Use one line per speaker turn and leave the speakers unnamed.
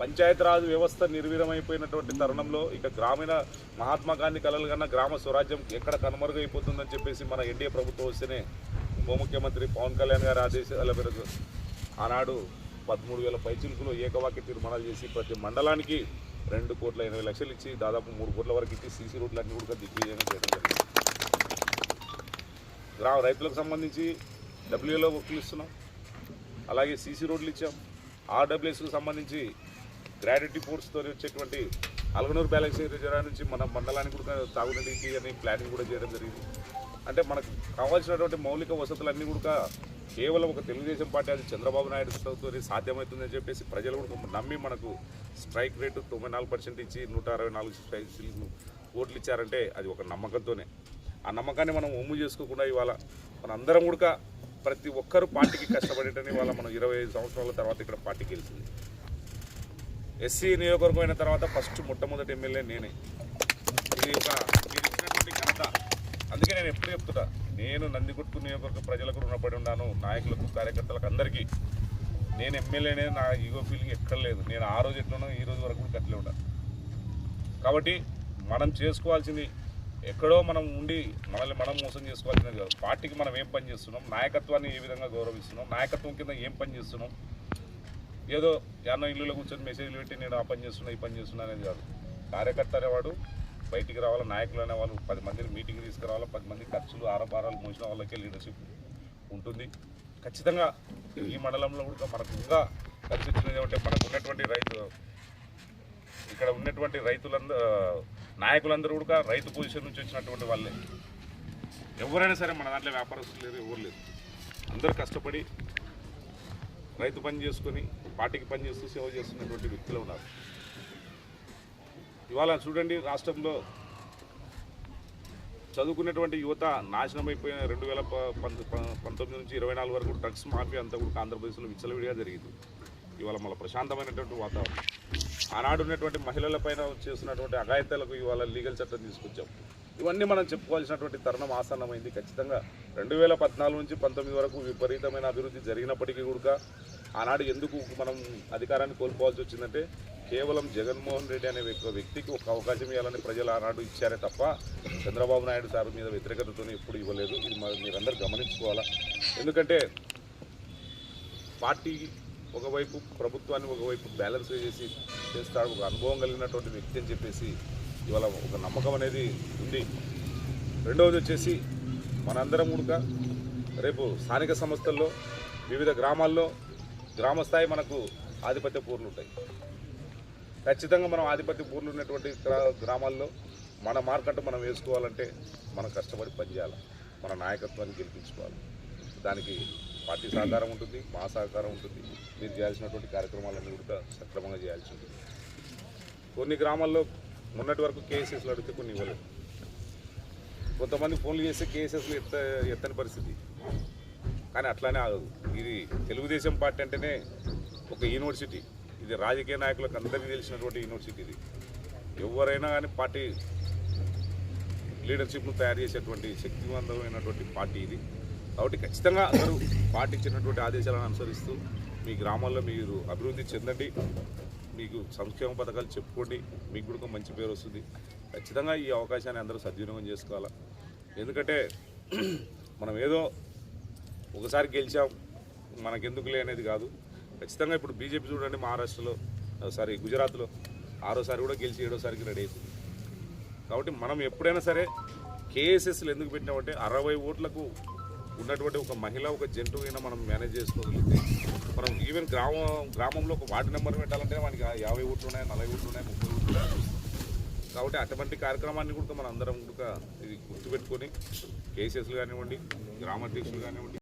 పంచాయతీరాజ్ వ్యవస్థ నిర్వీరమైపోయినటువంటి తరుణంలో ఇక గ్రామీణ మహాత్మా గాంధీ కలలు కన్నా గ్రామ స్వరాజ్యం ఎక్కడ కనుమరుగైపోతుందని చెప్పేసి మన ఎన్డీఏ ప్రభుత్వం వస్తేనే ఉప ముఖ్యమంత్రి పవన్ కళ్యాణ్ గారి ఆదేశాల మేరకు ఆనాడు పదమూడు వేల పైచిలుకులు ఏకవాక్య తీర్మానాలు చేసి ప్రతి మండలానికి రెండు కోట్ల ఎనభై లక్షలు ఇచ్చి దాదాపు మూడు కోట్ల వరకు ఇచ్చి సీసీ రోడ్లన్నీ కూడా దిగ్విజయంగా చేయడం జరిగింది. గ్రామ రైతులకు సంబంధించి డబ్ల్యూఏలో వర్కులు ఇస్తున్నాం. అలాగే సీసీ రోడ్లు ఇచ్చాం. ఆర్డబ్ల్యూఎస్కు సంబంధించి గ్రాడ్యుటీ ఫోర్స్తో వచ్చేటువంటి అలగనూరు బ్యాలెన్సింగ్ రిజర్వా నుంచి మన మండలానికి కూడా తాగునీటికి అని ప్లానింగ్ కూడా చేయడం జరిగింది. అంటే మనకు కావాల్సినటువంటి మౌలిక వసతులన్నీ కూడా కేవలం ఒక తెలుగుదేశం పార్టీ అది చంద్రబాబు నాయుడుతో సాధ్యమవుతుందని చెప్పేసి ప్రజలు కూడా నమ్మి మనకు స్ట్రైక్ రేటు తొంభై నాలుగు పర్సెంట్ ఇచ్చి నూట అరవై నాలుగు స్ట్రైక్ ఓట్లు ఇచ్చారంటే అది ఒక నమ్మకంతోనే. ఆ నమ్మకాన్ని మనం ఒమ్ము చేసుకోకుండా ఇవాళ మన అందరం కూడా ప్రతి ఒక్కరు పార్టీకి కష్టపడేటని ఇవాళ మనం ఇరవై ఐదు సంవత్సరాల తర్వాత ఇక్కడ పార్టీకి వెళ్తుంది. ఎస్సీ నియోజకవర్గం అయిన తర్వాత ఫస్ట్ మొట్టమొదటి ఎమ్మెల్యే నేనే. ఇది ఒక మీరు ఇచ్చినటువంటి ఘనత. అందుకే నేను ఎప్పుడు చెప్తున్నా నేను నందిగుట్టు నియోజకవర్గ ప్రజలకు రుణపడి ఉన్నాను నాయకులకు కార్యకర్తలకు అందరికీ. నేను ఎమ్మెల్యేనే నా ఈగో ఫీలింగ్ ఎక్కడ లేదు. నేను ఆ రోజు ఎట్లున్నాను ఈ రోజు వరకు కూడా కట్టలే ఉన్నాను కాబట్టి మనం చేసుకోవాల్సింది ఎక్కడో మనం ఉండి మనల్ని మనం మోసం చేసుకోవాల్సింది కాదు. పార్టీకి మనం ఏం పని చేస్తున్నాం? నాయకత్వాన్ని ఏ విధంగా గౌరవిస్తున్నాం? నాయకత్వం కింద ఏం పని చేస్తున్నాం? ఏదో యాన్న ఇల్లులో కూర్చొని మెసేజ్లు పెట్టి నేను ఆ పని చేస్తున్నా ఈ పని చేస్తున్నా అనేది కాదు. కార్యకర్త అనేవాడు బయటికి రావాలి నాయకులు అనేవాళ్ళు పది మందిని మీటింగ్ తీసుకురావాలి పది మంది ఖర్చులు ఆరబారాలు మోసిన వాళ్ళకే లీడర్షిప్ ఉంటుంది. ఖచ్చితంగా ఈ మండలంలో కూడా మనకు ఇంకా కలిసి వచ్చినది ఏమంటే మనకు ఉన్నటువంటి రైతు ఇక్కడ ఉన్నటువంటి రైతులందరూ నాయకులందరూ కూడా రైతు పొజిషన్ నుంచి వచ్చినటువంటి వాళ్ళే. ఎవరైనా సరే మన దాంట్లో వ్యాపారస్తులు లేరు ఎవరు లేరు. అందరూ కష్టపడి రైతు పని చేసుకొని పార్టీకి పని చేస్తూ సేవ చేస్తున్నటువంటి వ్యక్తులు ఉన్నారు. ఇవాళ చూడండి రాష్ట్రంలో చదువుకున్నటువంటి యువత నాశనం అయిపోయిన రెండు వేల పంతొమ్మిది నుంచి ఇరవై నాలుగు వరకు డ్రగ్స్ మాఫియా అంతా కూడా ఆంధ్రప్రదేశ్లో విచ్చలవిడిగా జరిగింది. ఇవాళ మన ప్రశాంతమైనటువంటి వాతావరణం. ఆనాడు ఉన్నటువంటి మహిళలపైన చేస్తున్నటువంటి అఘాయితాలకు ఇవాళ లీగల్ చట్టం తీసుకొచ్చాం. ఇవన్నీ మనం చెప్పుకోవాల్సినటువంటి తరుణం ఆసన్నమైంది. ఖచ్చితంగా రెండు వేల పద్నాలుగు నుంచి పంతొమ్మిది వరకు విపరీతమైన అభివృద్ధి జరిగినప్పటికీ కూడా ఆనాడు ఎందుకు మనం అధికారాన్ని కోల్పోవాల్సి వచ్చిందంటే కేవలం జగన్మోహన్ రెడ్డి అనే వ్యక్తికి ఒక అవకాశం ఇవ్వాలని ప్రజలు ఆనాడు ఇచ్చారే తప్ప చంద్రబాబు నాయుడు సార్ మీద వ్యతిరేకతతో ఎప్పుడు ఇవ్వలేదు. ఇది మరి మీరందరూ గమనించుకోవాలా? ఎందుకంటే పార్టీ ఒకవైపు ప్రభుత్వాన్ని ఒకవైపు బ్యాలెన్స్ చేసి చేస్తాడు ఒక అనుభవం కలిగినటువంటి వ్యక్తి అని చెప్పేసి ఇవాళ ఒక నమ్మకం అనేది ఉంది. రెండవది వచ్చేసి మనందరం కూడా రేపు స్థానిక సంస్థల్లో వివిధ గ్రామాల్లో గ్రామస్థాయి మనకు ఆధిపత్య పూర్లు ఉంటాయి. ఖచ్చితంగా మనం ఆధిపత్య పూర్లు ఉన్నటువంటి గ్రా- గ్రామాల్లో మన మార్కెట్ మనం వేసుకోవాలంటే మనం కష్టపడి పనిచేయాలి. మన నాయకత్వాన్ని గెలిపించుకోవాలి. దానికి పార్టీ సహకారం ఉంటుంది మా సహకారం ఉంటుంది. మీరు చేయాల్సినటువంటి కార్యక్రమాలన్నీ కూడా సక్రమంగా చేయాల్సి ఉంటుంది. కొన్ని గ్రామాల్లో మొన్నటి వరకు కేఎస్ఎస్లు అడిగితే కొన్ని ఇవ్వలేదు. కొంతమంది ఫోన్లు చేస్తే కేఎస్ఎస్లు ఎత్త ఎత్తని పరిస్థితి. కానీ అట్లానే ఆగదు ఇది తెలుగుదేశం పార్టీ అంటేనే ఒక యూనివర్సిటీ. ఇది రాజకీయ నాయకులకు అందరికీ తెలిసినటువంటి యూనివర్సిటీ ఇది. ఎవరైనా కానీ పార్టీ లీడర్షిప్ను తయారు చేసేటువంటి శక్తివంతమైనటువంటి పార్టీ ఇది. కాబట్టి ఖచ్చితంగా అందరూ పార్టీ ఇచ్చినటువంటి ఆదేశాలను అనుసరిస్తూ మీ గ్రామాల్లో మీరు అభివృద్ధి చెందండి. మీకు సంక్షేమ పథకాలు చెప్పుకోండి. మీకు కూడా ఒక మంచి పేరు వస్తుంది. ఖచ్చితంగా ఈ అవకాశాన్ని అందరూ సద్వినియోగం చేసుకోవాలా. ఎందుకంటే మనం ఏదో ఒకసారి గెలిచాం మనకెందుకులే అనేది కాదు. ఖచ్చితంగా ఇప్పుడు బీజేపీ చూడండి మహారాష్ట్రలో సారీ గుజరాత్లో ఆరోసారి కూడా గెలిచి ఏడోసారికి రెడీ అవుతుంది కాబట్టి మనం ఎప్పుడైనా సరే కేఎస్ఎస్లు ఎందుకు పెట్టినామంటే అరవై ఓట్లకు ఉన్నటువంటి ఒక మహిళ ఒక జంతువు అయినా మనం మేనేజ్ చేసుకోగలిగితే మనం ఈవెన్ గ్రామం గ్రామంలో ఒక వార్డు నెంబర్ పెట్టాలంటే మనకి యాభై ఓట్లు ఉన్నాయి నలభై ఓట్లు ఉన్నాయి ముప్పై ఓట్లు ఉన్నాయి. కాబట్టి అటువంటి కార్యక్రమాన్ని కూడా మనం అందరం కూడా ఇది గుర్తుపెట్టుకొని కేసెస్లు కానివ్వండి గ్రామాధ్యక్షులు కానివ్వండి